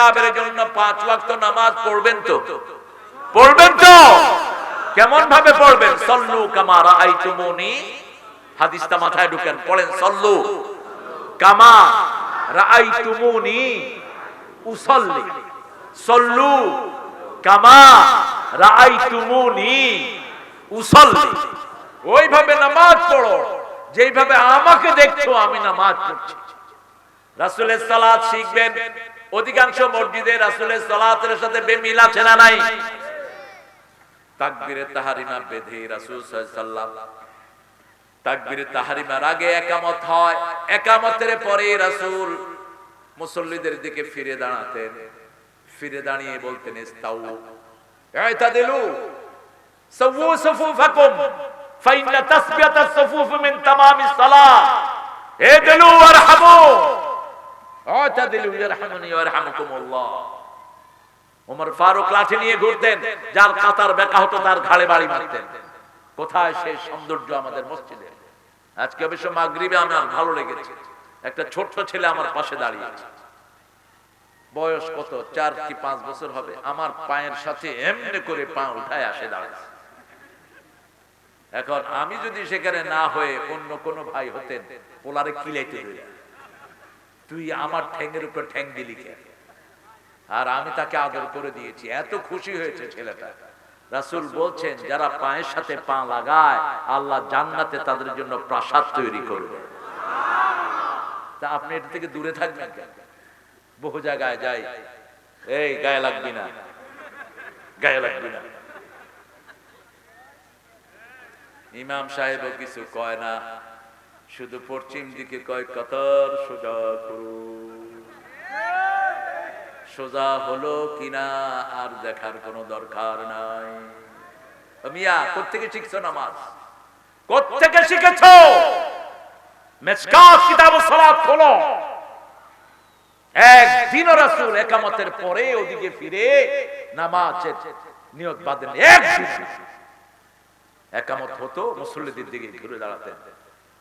চুপচাপের জন্য পাঁচ ওয়াক্ত নামাজ পড়বেন তো? পড়বেন তো? কেমন ভাবে পড়বেন? সল্লু কামারা আইতুমুনি হাদিসটা মাথায় ঢুকেন, পড়েন, সল্লু। কামা রাআইতুমুনি উসাল্লি। সল্লু কামা রাআইতুমুনি উসাল্লি। ওইভাবে নামাজ পড়ো। যেইভাবে আমাকে দেখছ, আমি নামাজ পড়ছি। রাসূলের সালাত শিখবেন অধিকাংশ মসজিদে রাসূলের সালাতের সাথে বেমিল আছে না নাই? তাকবীরে তাহারিমা বেঁধে রাসূল সাল্লাল্লাহু তাকবীরে তাহারিমার আগে একামত হয়, একামতের পরে রাসূল মুসল্লিদের দিকে ফিরে দাঁড়াতেন। ফিরে দাঁড়িয়ে বলতেন, ইস্তাউ, ইতাদিলু সাওয়ু সুফুফাকুম, ফাইন্না তাসবিয়াতাস সুফুফ মিন তামামিস সালাহ ইদলু ওয়ারহামু আমার পাশে দাঁড়িয়ে বয়স কত? চার কি পাঁচ বছর হবে? আমার পায়ের সাথে এমনি করে পা উঠায় আসে দাঁড়াচ্ছে এখন আমি যদি সেখানে না হয়ে অন্য কোনো ভাই হতেন, পোলারে কিলাইতে দিই তুই আমার ঠ্যাংয়ের উপর ঠ্যাং দিলি কেন? আর আমি তাকে আদর করে দিয়েছি। এত খুশি হয়েছে ছেলেটা। রাসূল বলছেন, যারা পায়ের সাথে পা লাগায়, আল্লাহ জান্নাতে তাদের জন্য প্রাসাদ তৈরি করবে। তা আপনি এটা থেকে দূরে থাকবেন বহু জায়গায় যাই। এই, গায়ে লাগবি না। গায়ে লাগবি না। ইমাম সাহেবও কিছু কয় না। শুধু পশ্চিম দিকে কয় কতর সোজা করুন। সোজা হলো কিনা আর দেখার কোনো দরকার নাই। মিয়া কোথেকে শিখছো নামাজ? কোথেকে শিখেছো? মেসকাত কিতাব সালাত একামত হতো, মুসল্লিদের দিকে ঘুরে দাঁড়াতেন।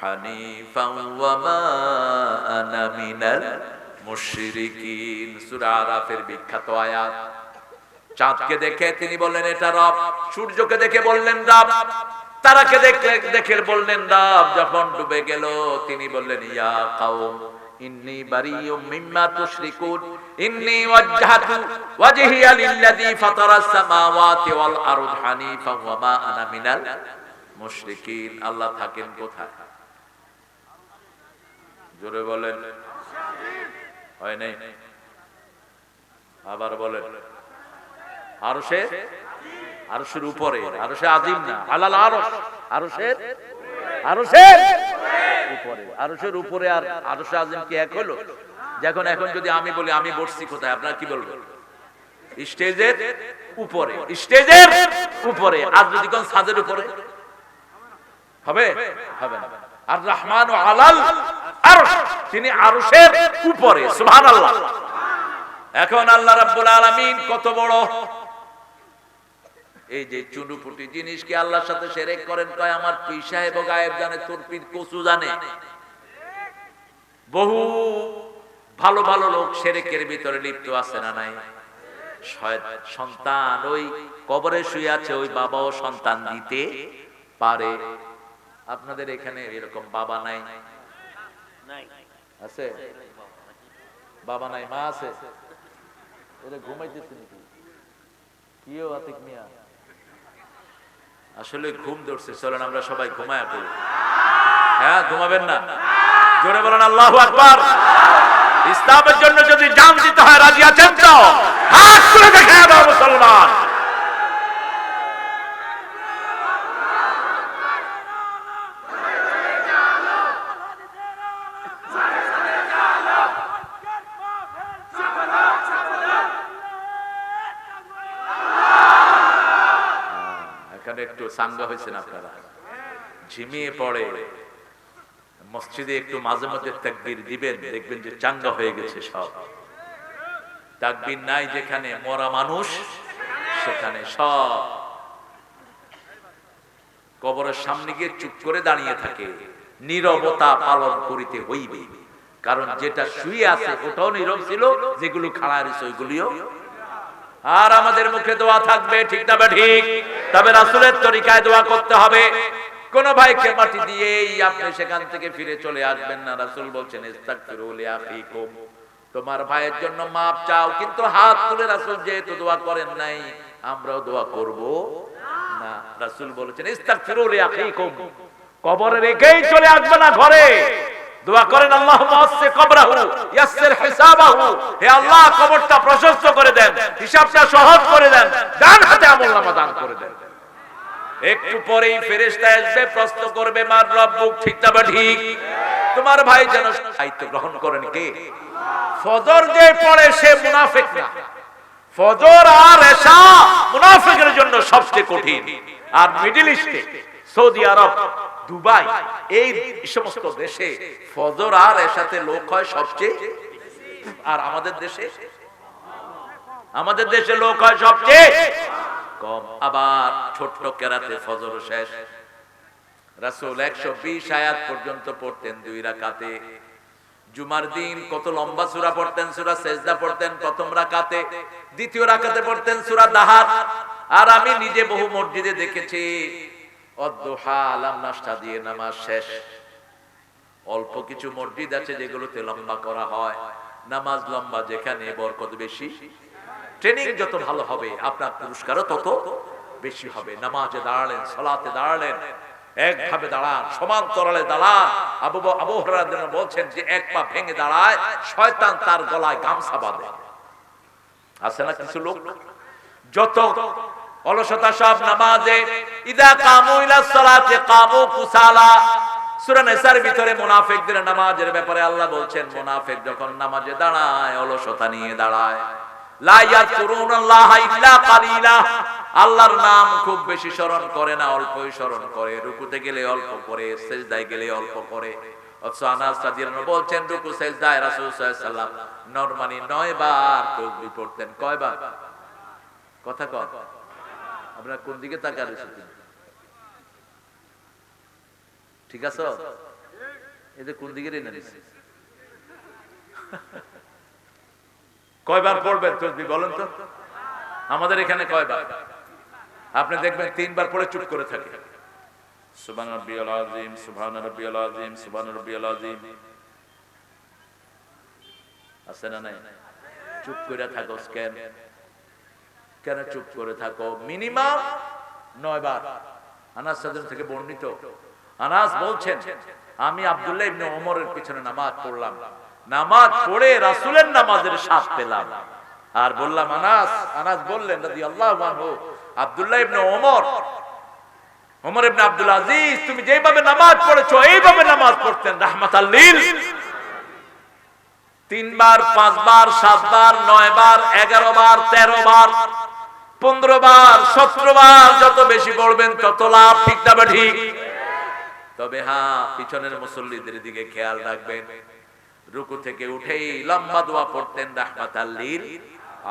হানিফান ওয়া মা আনা মিনাল মুশরিকিন। সূরা আরাফের বিখ্যাত চাঁদকে দেখে তিনি বললেন, এটা রব। সূর্যকে দেখে বললেন, রব। তারাকে দেখে দেখে বললেন, রব। যখন ডুবে গেল, তিনি বললেন, ইয়া কাউম ইন্নী বারিয়ুম মিম্মা তুশরিকুন। ইন্নী ওয়াজহাতু ওয়াজহিয়া লিল্লাযী ফাতারাস সামাওয়াতি ওয়াল আরদ হানিফা ওয়া মা আনা মিনাল মুশরিকিন। আল্লাহ থাকেন কোথায়? জোরে বলেন। হয় নাই? আবার বলেন। আরশে? আরশের উপরে। আরশে আজিম না। আলাল উপরে। আর কি এক হলো? যখন এখন যদি আমি বলি, আমি বসছি কোথায়, আপনারা কি বলবেন? স্টেজের উপরে। স্টেজের উপরে। আর যদি কোন উপরে? হবে? হবে না। আর রহমান ও আলাল তিনি আরশের উপরে, সুবহানাল্লাহ। এখন আল্লাহ রাব্বুল আলামিন কত বড়। এই যে চুনুপুটি আল্লাহর সাথে করেন? কয়, আমার গায়েব জানে, তোর পীর কচু জানে। বহু ভালো ভালো লোক সেরেকের ভিতরে লিপ্ত আছে না নাই? সন্তান ওই কবরে শুয়ে আছে, ওই বাবাও সন্তান দিতে পারে। আপনাদের এখানে এরকম বাবা নাই। আছে? বাবা নাই, মা আছে? এটা ঘুমাইতেছে নাকি? আতিক মিয়া? আসলে ঘুম ধরছে, চলেন আমরা সবাই ঘুমায় পড়ি। হ্যাঁ ঘুমাবেন না। জোরে বলেন আল্লাহ আকবার। ইসলামের জন্য যদি জাম দিতে হয়, রাজি আছেন তো হাত করে দেখা দাও মুসলমান কেন একটু সাঙ্গা হয়েছেন আপনারা। ঝিমিয়ে পড়ে। মসজিদে একটু মাঝে মধ্যে তাকবীর দিবেন, দেখবেন যে চাঙ্গা হয়ে গেছে সব। তাকবীর নাই যেখানে মরা মানুষ, সেখানে সব। কবরের সামনে গিয়ে চুপ করে দাঁড়িয়ে থাকে। নীরবতা পালন করিতে হইবে। কারণ যেটা শুয়ে আছে, ওটাও নীরব ছিল, যেগুলো খাড়া রয়েছে, ওইগুলিও আর আমাদের মুখে দোয়া থাকবে, ঠিক না ঠিক তবে রাসূলের তরিকায় দোয়া করতে হবে। কোন ভাইকে মাটি দিয়েই আপনি সেখান থেকে ফিরে চলে আসবেন না। রাসূল বলছেন তোমার ভাইয়ের জন্য মাপ চাও, কিন্তু হাত তুলে রাসুল যেহেতু দোয়া করেন নাই, আমরাও দোয়া করব না। রাসূল বলেছেন ইস্তাগফিরু লিআখিকুম কবরে রেখেই চলে আসবে না ঘরে। দোয়া করেন আল্লাহ, কবরটা প্রশস্ত করে দেন, হিসাবটা সহজ করে দেন, ডান হাতে দান করে দেন। একটু পরেই আসবে, প্রশ্ন করবে, মার ঠিক ঠিক? তোমার ভাই যেন দায়িত্ব গ্রহণ করেন কে? ফজর যে পড়ে সে মুনাফিক না। ফজর আর এশা মুনাফিকের জন্য সবচেয়ে কঠিন। আর মিডল ইস্টে সৌদি আরব দুবাই, এই সমস্ত দেশে ফজর আর এশাতে লোক হয় সবচেয়ে আর আমাদের দেশে? আমাদের দেশে লোক হয় সবচেয়ে কম। আবার ছোট্ট কেরাতে ফজর শেষ। রাসূল 120 আয়াত পর্যন্ত পড়তেন দুই রাকাতে। জুমার দিন কত লম্বা সুরা পড়তেন, সুরা সেজদা পড়তেন, প্রথম রাকাতে। দ্বিতীয় রাকাতে পড়তেন সুরা দাহার। আর আমি নিজে বহু মসজিদে দেখেছি নাস্তা দিয়ে নামাজ শেষ। অল্প কিছু মসজিদ আছে যেগুলোতে লম্বা করা হয়। নামাজ লম্বা, যেখানে বরকত বেশি। ট্রেনিং যত ভালো হবে, আপনার পুরস্কারও তত বেশি হবে। নামাজে দাঁড়ালেন, সালাতে দাঁড়ালেন, একভাবে দাঁড়ান সমান্তরালে দাঁড়ান। আবু আবু হুরায়রা বলছেন যে এক পা ভেঙে দাঁড়ায়, শয়তান তার গলায় গামছা বাঁধে। আছে না কিছু লোক? যত অলসতা সব নামাজে। ইদা কামু ইলা সালাতে, কামু কুসালা। সূরা নিসার ভিতরে মুনাফিকদের নামাজের ব্যাপারে আল্লাহ বলছেন, মুনাফিক যখন নামাজে দাঁড়ায়, অলসতা নিয়ে দাঁড়ায়। ইল্লা কালিলা। আল্লাহর নাম খুব বেশি স্মরণ করে না, অল্পই স্মরণ করে। রুকুতে গেলে অল্প করে, সেজদায় গেলে অল্প করে। অথচ আনাস রাদিয়াল্লাহু বলছেন, রুকু, সেজদায় রাসূল সাল্লাল্লাহু আলাইহি সাল্লাম নরমালি 9 বার তাসবিহ পড়তেন কয়বার? কথা আপনারা কোন দিকে তাকার এসেছেন ঠিক আছে? এদের কোন দিকে রেনে নিছে? কয়বার পড়বেন তসবি বলেন তো? আমাদের এখানে কয়বার? আপনি দেখবেন তিনবার পড়ে চুপ করে থাকে। চুপ করে থাকো কেন চুপ করে থাকো? মিনিমাম নয় বার। আনাস থেকে বর্ণিত। আনাস বলছেন, আমি আব্দুল্লাহ ইবনে ওমরের পিছনে নামাজ পড়লাম। নামাজ পড়ে রাসূলের নামাজের স্বাদ পেলাম। আর বললাম, আনাস আনাস বললেন আনহু, আব্দুল্লাহ ইবনে ওমর ওমর ইবনে আব্দুল আজিজ, তুমি যেভাবে নামাজ পড়েছো, এইভাবে নামাজ পড়তেন, রাহমাতাল লিল। তিনবার, পাঁচবার, সাতবার নয় বার এগারো বার তেরো বার পনেরো বার সতেরো বার যত বেশি পড়বেন তত লাভ, ঠিক না ঠিক? তবে হ্যাঁ পিছনের মুসল্লিদের দিকে খেয়াল রাখবেন। রুকু থেকে উঠেই লম্বা দোয়া পড়তেন রাহমাত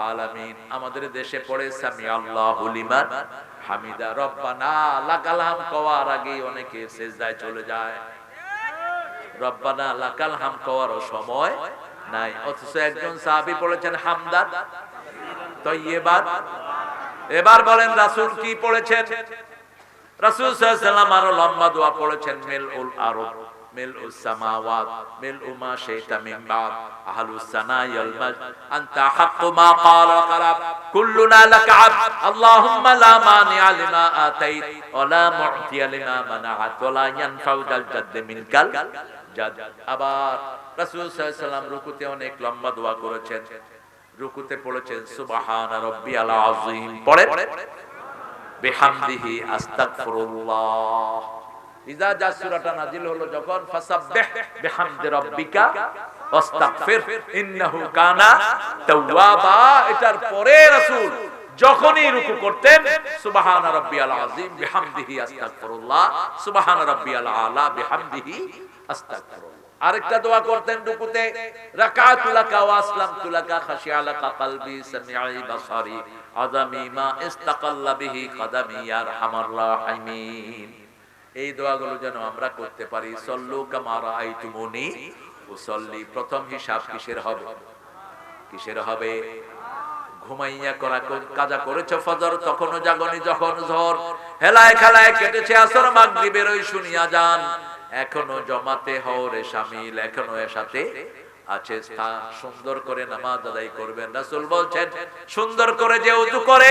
আলামিন। আমাদের দেশে পড়ে সামি আল্লাহু লিমান হামিদা। রব্বানা লাকাল কওয়ার আগে অনেকে সেজদায় চলে যায়। রব্বানা লাকাল হাম কওয়ারও সময় নাই। অথচ একজন সাহাবি পড়েছেন হামদাদ তৈবাদ এবার বলেন, রাসুল কি পড়েছেন? রাসুল সাল্লাম আরও লম্বা দোয়া পড়েছেন মিল উল আরব মিনকাল। আবার রাসূল ওয়াসাল্লাম রুকুতে অনেক লম্বা দোয়া করেছেন। রুকুতে পড়েছেন, সুবহান রাব্বিয়াল আযীম। পড়ে বিহামদিহি আস্তাগফিরুল্লাহ। ইজা যা সূরাটা নাজিল হলো যখন, ফাসাব্বিহ বিহামদি রাব্বিকা ওয়াস্তাগফির। ইন্নাহু কানা তাওয়াবা। এটার পরে রাসূল যখনই রুকু করতেন, সুবহান রাব্বিয়াল আযীম, বিহামদিহি আস্তাগফিরুল্লাহ। সুবহান রাব্বিয়াল আলা, বিহামদিহি আরেকটা দোয়া করতেন সামিঈ বাসারি, আযামি মা ইস্তাকাল্লা বিহি কদামি ইয়া এই দোয়াগুলো যেন আমরা করতে পারি। সল্লু কামা রাআইতুমুনি উসাল্লি। প্রথম হিসাব কিসের হবে? কিসের হবে? ঘুমাইয়া করা কাজা করেছ ফজর, তখনও জাগনি যখন ঝড় হেলায় খেলায় কেটেছে আসর মাগরিবের, ওই শুনিয়া যান। এখনও জমাতে হওরে শামিল এখনও এর সাথে আছে সুন্দর করে নামাজ আদায় করবেন। রাসূল বলছেন, সুন্দর করে যে উযু করে,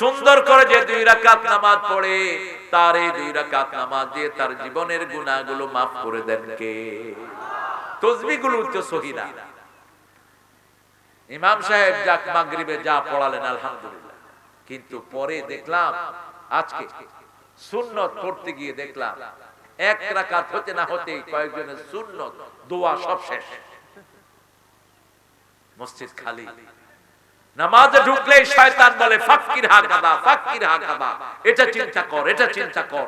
সুন্দর করে যে দুই রাকাত নামাজ পড়ে, তার এই দুই রাকাত নামাজ দিয়ে তার জীবনের গুনাহগুলো মাফ করে দেন কে? তসবিহগুলো তো সহিনা ইমাম সাহেব যাক মাগরিবে যা পড়ালেন, আলহামদুলিল্লাহ। কিন্তু পরে দেখলাম, আজকে সুন্নত পড়তে গিয়ে দেখলাম এক রাকাত হতে না হতে কয়েকজনের দোয়া সব শেষ। মসজিদ খালি। নামাজে ঢুকলে শয়তান বলে, ফাক্কির ফাক্কির এটা চিন্তা কর, এটা চিন্তা কর।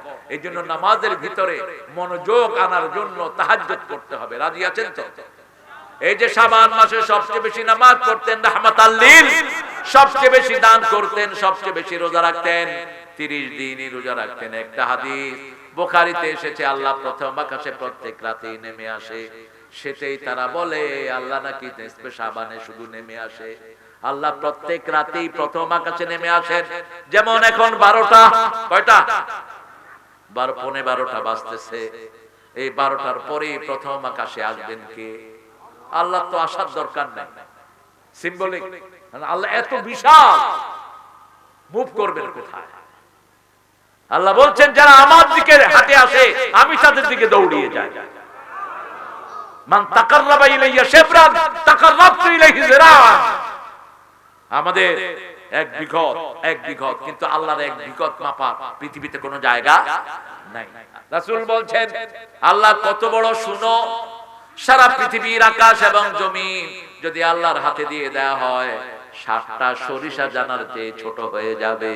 নামাজের ভিতরে মনোযোগ আনার জন্য তাহাজ্জুদ করতে হবে। রাজি আছেন তো? এই যে শাবান মাসে সবচেয়ে বেশি নামাজ পড়তেন সবচেয়ে বেশি দান করতেন, সবচেয়ে বেশি রোজা রাখতেন 30 দিনই রোজা রাখতেন। একটা হাদিস বুখারীতে এসেছে, আল্লাহ প্রথম আকাশে প্রত্যেক রাতেই নেমে আসে। সেটাই তারা বলে, আল্লাহ নাকি নিসবে শাবানে শুধু নেমে আসে। আল্লাহ প্রত্যেক রাতেই প্রথম আকাশে নেমে আসেন। যেমন এখন বারোটা, কয়টা? বারো, পনে বারোটা বাজতেছে। এই বারোটার পরেই প্রথম আকাশে আসবেন কে? আল্লাহ তো আসার দরকার নাই। সিম্বলিক আল্লাহ এত বিশাল। মুভ করবেন কোথায়? আল্লাহ বলছেন, যারা আমার দিকে হাতে আসে, আমি তাদের দিকে দৌড়িয়ে যাই। কিন্তু আল্লাহর পৃথিবীতে কোনো জায়গা আল্লাহ কত বড় শুনো, সারা পৃথিবীর আকাশ এবং জমিন যদি আল্লাহর হাতে দিয়ে দেয়া হয়, সাতটা সরিষা জানার চেয়ে ছোট হয়ে যাবে।